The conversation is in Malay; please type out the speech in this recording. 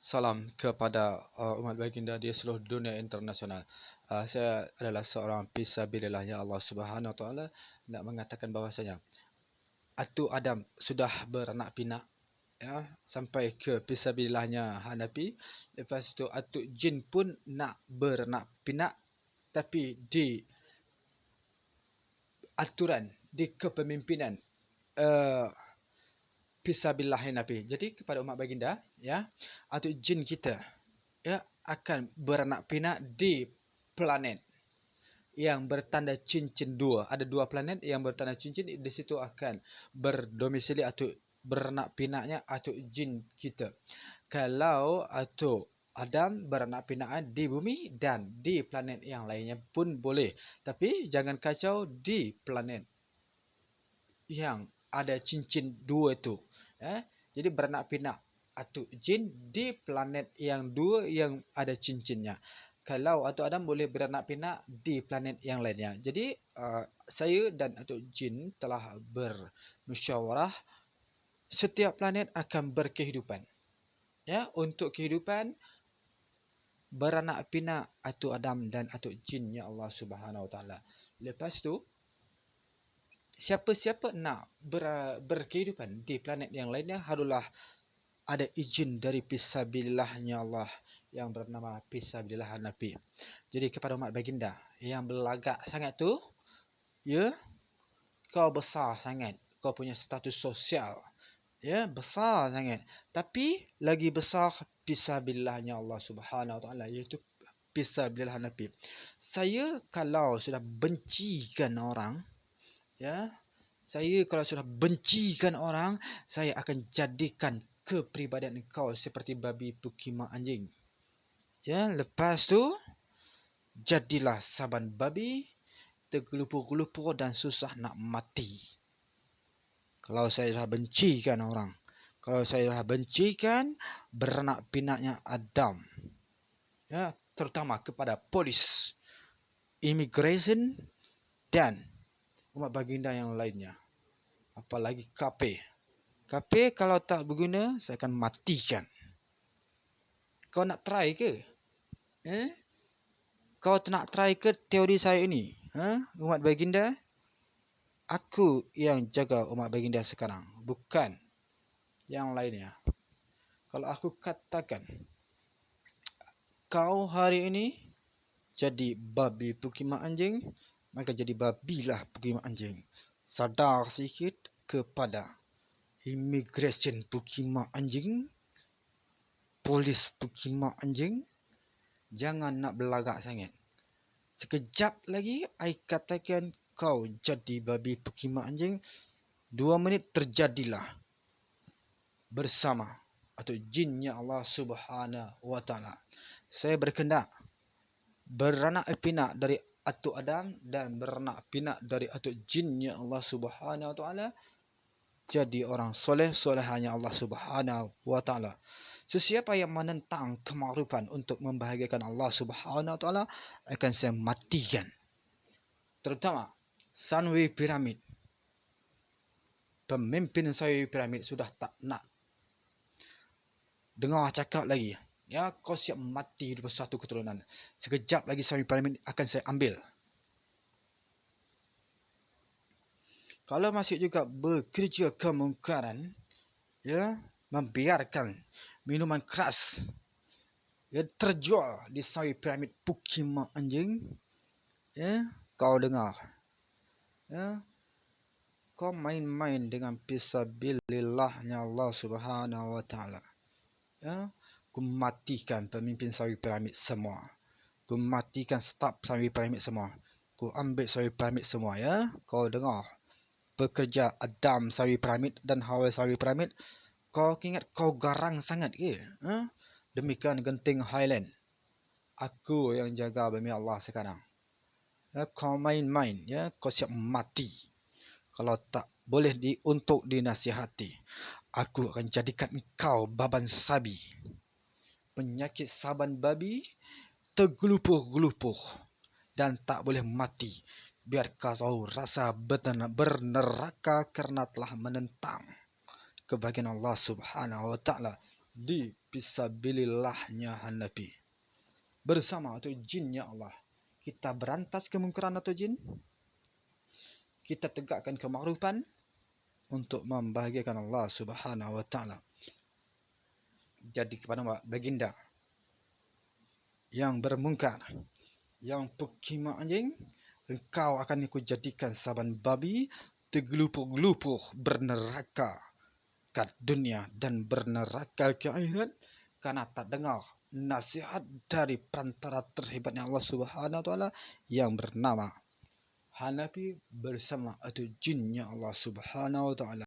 Salam kepada uh, umat baginda di seluruh dunia internasional. Uh, saya adalah seorang pisabilillah ya Allah Subhanahu Taala nak mengatakan bahawasanya Atu Adam sudah beranak pinak ya sampai ke pisabilillahnya Hanafi. Lepas itu Atu Jin pun nak beranak pinak tapi di aturan di kepemimpinan uh, Fisabillah Nabi. Jadi kepada umat baginda, ya, atau jin kita, ya, akan beranak pinak di planet yang bertanda cincin dua. Ada dua planet yang bertanda cincin di situ akan berdomisili atau beranak pinaknya atau jin kita. Kalau atau Adam beranak pinak di bumi dan di planet yang lainnya pun boleh. Tapi jangan kacau di planet yang ada cincin dua itu. Eh? Jadi beranak pinak atau jin di planet yang dua yang ada cincinnya. Kalau atau Adam boleh beranak pinak di planet yang lainnya. Jadi uh, saya dan atau jin telah bermusyawarah setiap planet akan berkehidupan. Ya, untuk kehidupan beranak pinak atau Adam dan atau jin ya Allah Subhanahu Wa Taala. Lepas tu siapa-siapa nak ber, berkehidupan di planet yang lainnya haruslah ada izin dari pisabilillahnya Allah yang bernama pisabilillah Nabi. Jadi kepada umat baginda yang berlagak sangat tu, ya, kau besar sangat. Kau punya status sosial. Ya, besar sangat. Tapi lagi besar pisabilillahnya Allah subhanahu wa ta'ala. Iaitu pisabilillah Nabi. Saya kalau sudah bencikan orang, ya. Saya kalau sudah bencikan orang saya akan jadikan kepribadian kau seperti babi pukima anjing. Ya lepas tu jadilah saban babi tergelupur-gelupur dan susah nak mati. Kalau saya dah bencikan orang kalau saya dah bencikan beranak pinaknya Adam ya terutama kepada polis immigration dan umat baginda yang lainnya. Apalagi KP. KP kalau tak berguna, saya akan matikan. Kau nak try ke? Eh? Kau nak try ke teori saya ini? Eh? Umat baginda? Aku yang jaga umat baginda sekarang. Bukan yang lainnya. Kalau aku katakan, kau hari ini jadi babi pukima anjing, maka jadi babilah pergi mak anjing. Sadar sikit kepada immigration pergi anjing, polis pergi anjing, jangan nak belagak sangat. Sekejap lagi, I katakan kau jadi babi pergi anjing, dua minit terjadilah bersama atau jinnya Allah subhanahu wa ta'ala. Saya berkendak beranak pinak dari atuk Adam dan beranak pinak dari atuk jinnya Allah Subhanahu Wa Taala jadi orang soleh soleh hanya Allah Subhanahu Wa Taala. Sesiapa yang menentang kemakrufan untuk membahagiakan Allah Subhanahu Wa Taala akan saya matikan. Terutama Sunway Pyramid. Pemimpin Sunway Pyramid sudah tak nak dengar cakap lagi. Ya, kau siap mati di satu keturunan. Sekejap lagi suami parlimen akan saya ambil. Kalau masih juga bekerja kemungkaran, ya, membiarkan minuman keras ya, terjual di sawi piramid Pukima anjing, ya, kau dengar. Ya, kau main-main dengan pisabilillahnya Allah subhanahu wa ta'ala. Ya, Ku matikan pemimpin sawi piramid semua. Ku matikan staf sawi piramid semua. Ku ambil sawi piramid semua ya. Kau dengar. Pekerja Adam sawi piramid dan Hawa sawi piramid. Kau ingat kau garang sangat ke? Ha? Demikian genting Highland. Aku yang jaga bumi Allah sekarang. Ya, kau main-main ya. Kau siap mati. Kalau tak boleh di untuk dinasihati. Aku akan jadikan kau baban sabi penyakit saban babi tergelupuh-gelupuh dan tak boleh mati biar kau rasa berneraka kerana telah menentang kebahagiaan Allah Subhanahu wa taala di pisabilillahnya Nabi. Bersama atau jinnya Allah. Kita berantas kemungkaran atau jin. Kita tegakkan kemakrufan untuk membahagiakan Allah Subhanahu wa taala. Jadi kepada baginda. Yang bermungkar, yang pekima anjing, engkau akan aku jadikan saban babi tergelupuh-gelupuh berneraka ke dunia dan berneraka ke akhirat karena tak dengar nasihat dari perantara terhebatnya Allah Subhanahu taala yang bernama Hanafi bersama atau jinnya Allah Subhanahu taala